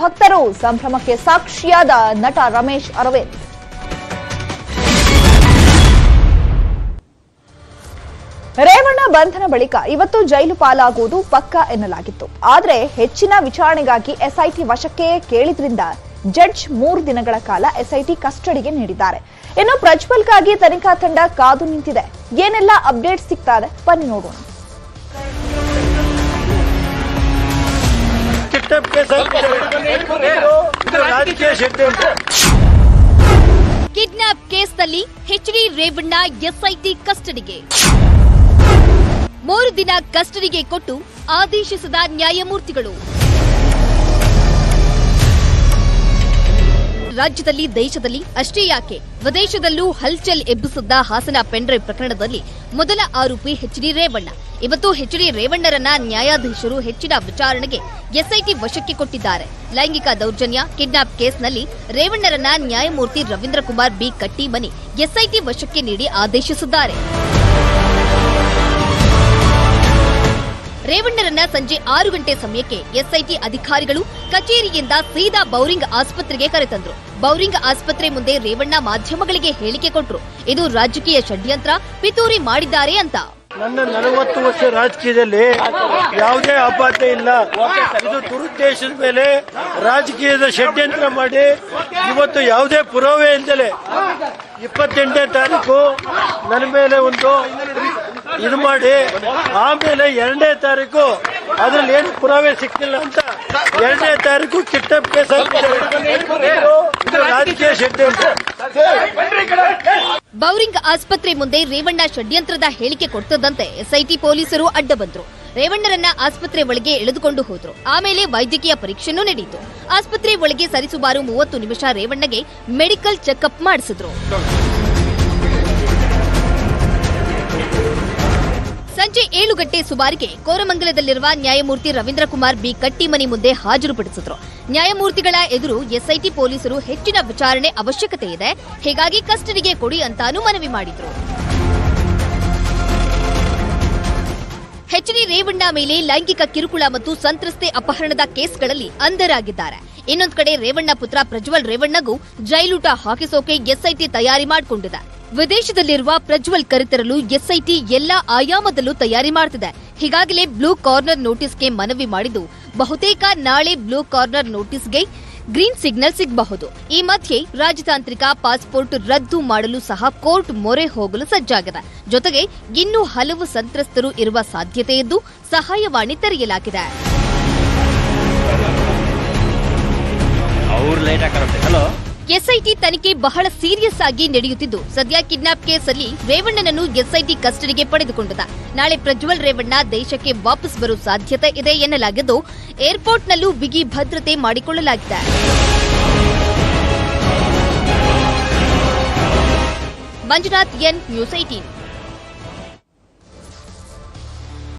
ಭಕ್ತರು ಸಂಭ್ರಮಕ್ಕೆ ಸಾಕ್ಷಿಯಾದ ನಟ ರಮೇಶ್ ಅರವಿಂದ್. ರೇವಣ್ಣ ಬಂಧನ ಬಳಿಕ ಇವತ್ತು ಜೈಲು ಪಾಲಾಗುವುದು ಪಕ್ಕ ಎನ್ನಲಾಗಿತ್ತು. ಆದರೆ ಹೆಚ್ಚಿನ ವಿಚಾರಣೆಗಾಗಿ ಎಸ್ಐಟಿ ವಶಕ್ಕೆ ಕೇಳಿದ್ರಿಂದ ಜಡ್ಜ್ ಮೂರು ದಿನಗಳ ಕಾಲ ಎಸ್ಐಟಿ ಕಸ್ಟಡಿಗೆ ನೀಡಿದ್ದಾರೆ. ಇನ್ನು ಪ್ರಜ್ವಲ್ಗಾಗಿ ತನಿಖಾ ತಂಡ ಕಾದು ನಿಂತಿದೆ. ಏನೆಲ್ಲ ಅಪ್ಡೇಟ್ ಸಿಗ್ತಾ ಬನ್ನಿ ನೋಡೋಣ. ಕಿಡ್ನಾಪ್ ಕೇಸ್ನಲ್ಲಿ ಎಚ್ಡಿ ರೇವಣ್ಣ ಎಸ್ಐಟಿ ಕಸ್ಟಡಿಗೆ. ಮೂರು ದಿನ ಕಸ್ಟಡಿಗೆ ಕೊಟ್ಟು ಆದೇಶಿಸಿದ ನ್ಯಾಯಮೂರ್ತಿಗಳು. ರಾಜ್ಯದಲ್ಲಿ, ದೇಶದಲ್ಲಿ ಅಷ್ಟೇ ಯಾಕೆ? ವಿದೇಶದಲ್ಲೂ ಹಲ್ಚಲ್ ಎಬ್ಬಿಸಿದ್ದ ಹಾಸನ ಪೆನ್ಡ್ರೈವ್ ಪ್ರಕರಣದಲ್ಲಿ ಮೊದಲ ಆರೋಪಿ ಎಚ್ಡಿ ರೇವಣ್ಣ. ಇವತ್ತು ಎಚ್ಡಿ ರೇವಣ್ಣರನ್ನ ನ್ಯಾಯಾಧೀಶರು ಹೆಚ್ಚಿನ ವಿಚಾರಣೆಗೆ ಎಸ್ಐಟಿ ವಶಕ್ಕೆ ಕೊಟ್ಟಿದ್ದಾರೆ. ಲೈಂಗಿಕ ದೌರ್ಜನ್ಯ, ಕಿಡ್ನಾಪ್ ಕೇಸ್ನಲ್ಲಿ ರೇವಣ್ಣರನ್ನ ನ್ಯಾಯಮೂರ್ತಿ ರವೀಂದ್ರ ಕುಮಾರ್ ಬಿ ಕಟ್ಟಿಮನಿ ಎಸ್ಐಟಿ ವಶಕ್ಕೆ ನೀಡಿ ಆದೇಶಿಸಿದ್ದಾರೆ. ರೇವಣ್ಣರನ್ನ ಸಂಜೆ ಆರು ಗಂಟೆ ಸಮಯಕ್ಕೆ ಎಸ್ಐಟಿ ಅಧಿಕಾರಿಗಳು ಕಚೇರಿಯಿಂದ ಸೀದಾ ಬೌರಿಂಗ್ ಆಸ್ಪತ್ರೆಗೆ ಕರೆತಂದ್ರು. ಬೌರಿಂಗ್ ಆಸ್ಪತ್ರೆ ಮುಂದೆ ರೇವಣ್ಣ ಮಾಧ್ಯಮಗಳಿಗೆ ಹೇಳಿಕೆ ಕೊಟ್ರು. ಇದು ರಾಜಕೀಯ ಷಡ್ಯಂತ್ರ, ಪಿತೂರಿ ಮಾಡಿದ್ದಾರೆ ಅಂತ. ನನ್ನ ನಲವತ್ತು ವರ್ಷ ರಾಜಕೀಯದಲ್ಲಿ ಯಾವುದೇ ಆಪಾತ ಇಲ್ಲ. ಇದು ದುರುದ್ದೇಶದ ಮೇಲೆ ರಾಜಕೀಯದ ಷಡ್ಯಂತ್ರ ಮಾಡಿ ಇವತ್ತು ಯಾವುದೇ ಪುರಾವೆ ಇಲ್ದಲೆ ಇಪ್ಪತ್ತೆಂಟನೇ ತಾರೀಕು ನನ್ನ ಮೇಲೆ ಒಂದು ಇದು ಮಾಡಿ ಆಮೇಲೆ ಎರಡನೇ ತಾರೀಕು ಅದ್ರಲ್ಲಿ ಏನು ಪುರಾವೆ ಸಿಕ್ಕಿಲ್ಲ ಅಂತ ಎರಡನೇ ತಾರೀಕು ಕಿಟ್ಟಪ್ ಕೇಸ್ ರಾಜಕೀಯ ಷಡ್ಯಂತ್ರ. ಬೌರಿಂಗ್ ಆಸ್ಪತ್ರೆ ಮುಂದೆ ರೇವಣ್ಣ ಷಡ್ಯಂತ್ರದ ಹೇಳಿಕೆ ಕೊಡ್ತದಂತೆ ಎಸ್ಐಟಿ ಪೊಲೀಸರು ಅಡ್ಡ ಬಂದ್ರು. ರೇವಣ್ಣರನ್ನ ಆಸ್ಪತ್ರೆ ಒಳಗೆ ಎಳೆದುಕೊಂಡು ಹೋದ್ರು. ಆಮೇಲೆ ವೈದ್ಯಕೀಯ ಪರೀಕ್ಷೆನೂ ನಡೆಯಿತು ಆಸ್ಪತ್ರೆ ಒಳಗೆ ಸರಿಸುಮಾರು ಮೂವತ್ತು ನಿಮಿಷ ರೇವಣ್ಣಗೆ ಮೆಡಿಕಲ್ ಚೆಕ್ಅಪ್ ಮಾಡಿಸಿದ್ರು. ಸಂಜೆ ಏಳು ಗಂಟೆ ಸುಮಾರಿಗೆ ಕೋರಮಂಗಲದಲ್ಲಿರುವ ನ್ಯಾಯಮೂರ್ತಿ ರವೀಂದ್ರ ಕುಮಾರ್ ಬಿ ಕಟ್ಟಿಮನಿ ಮುಂದೆ ಹಾಜರುಪಡಿಸಿದ್ರು. ನ್ಯಾಯಮೂರ್ತಿಗಳ ಎದುರು ಎಸ್ಐಟಿ ಪೊಲೀಸರು ಹೆಚ್ಚಿನ ವಿಚಾರಣೆ ಅವಶ್ಯಕತೆ ಇದೆ. ಹೀಗಾಗಿ ಕಸ್ಟಡಿಗೆ ಕೊಡಿ ಅಂತಾನೂ ಮನವಿ ಮಾಡಿದ್ರು. ಎಚ್ಡಿ ರೇವಣ್ಣ ಮೇಲೆ ಲೈಂಗಿಕ ಕಿರುಕುಳ ಮತ್ತು ಸಂತ್ರಸ್ತೆ ಅಪಹರಣದ ಕೇಸ್ಗಳಲ್ಲಿ ಅಂಧರಾಗಿದ್ದಾರೆ. ಇನ್ನೊಂದು ಕಡೆ ರೇವಣ್ಣ ಪುತ್ರ ಪ್ರಜ್ವಲ್ ರೇವಣ್ಣಗೂ ಜೈಲೂಟ ಹಾಕಿಸೋಕೆ ಎಸ್ಐಟಿ ತಯಾರಿ ಮಾಡಿಕೊಂಡಿದೆ. ವಿದೇಶದಲ್ಲಿರುವ ಪ್ರಜ್ವಲ್ ಕರೆತರಲು ಎಸ್ಐಟಿ ಎಲ್ಲಾ ಆಯಾಮದಲ್ಲೂ ತಯಾರಿ ಮಾಡ್ತಿದೆ. ಹೀಗಾಗಲೇ ಬ್ಲೂ ಕಾರ್ನರ್ ನೋಟಿಸ್ಗೆ ಮನವಿ ಮಾಡಿದ್ದು, ಬಹುತೇಕ ನಾಳೆ ಬ್ಲೂ ಕಾರ್ನರ್ ನೋಟಿಸ್ಗೆ ಗ್ರೀನ್ ಸಿಗ್ನಲ್ ಸಿಗಬಹುದು. ಈ ಮಧ್ಯೆ ರಾಜತಾಂತ್ರಿಕ ಪಾಸ್ಪೋರ್ಟ್ ರದ್ದು ಮಾಡಲು ಸಹ ಕೋರ್ಟ್ ಮೊರೆ ಹೋಗಲು ಸಜ್ಜಾಗಿದೆ. ಜೊತೆಗೆ ಇನ್ನೂ ಹಲವು ಸಂತ್ರಸ್ತರು ಇರುವ ಸಾಧ್ಯತೆ ಇದ್ದು ಸಹಾಯವಾಣಿ ತೆರೆಯಲಾಗಿದೆ. ಹಲೋ ಎಸ್ಐಟಿ ತನಿಖೆ ಬಹಳ ಸೀರಿಯಸ್ ಆಗಿ ನಡೆಯುತ್ತಿದ್ದು, ಸದ್ಯ ಕಿಡ್ನಾಪ್ ಕೇಸಲ್ಲಿ ರೇವಣ್ಣನನ್ನು ಎಸ್ಐಟಿ ಕಸ್ಟಡಿಗೆ ಪಡೆದುಕೊಂಡಿದೆ. ನಾಳೆ ಪ್ರಜ್ವಲ್ ರೇವಣ್ಣ ದೇಶಕ್ಕೆ ವಾಪಸ್ ಬರುವ ಸಾಧ್ಯತೆ ಇದೆ ಎನ್ನಲಾಗಿದ್ದು, ಏರ್ಪೋರ್ಟ್ನಲ್ಲೂ ಬಿಗಿ ಭದ್ರತೆ ಮಾಡಿಕೊಳ್ಳಲಾಗಿದೆ. Manjunath N news eighteen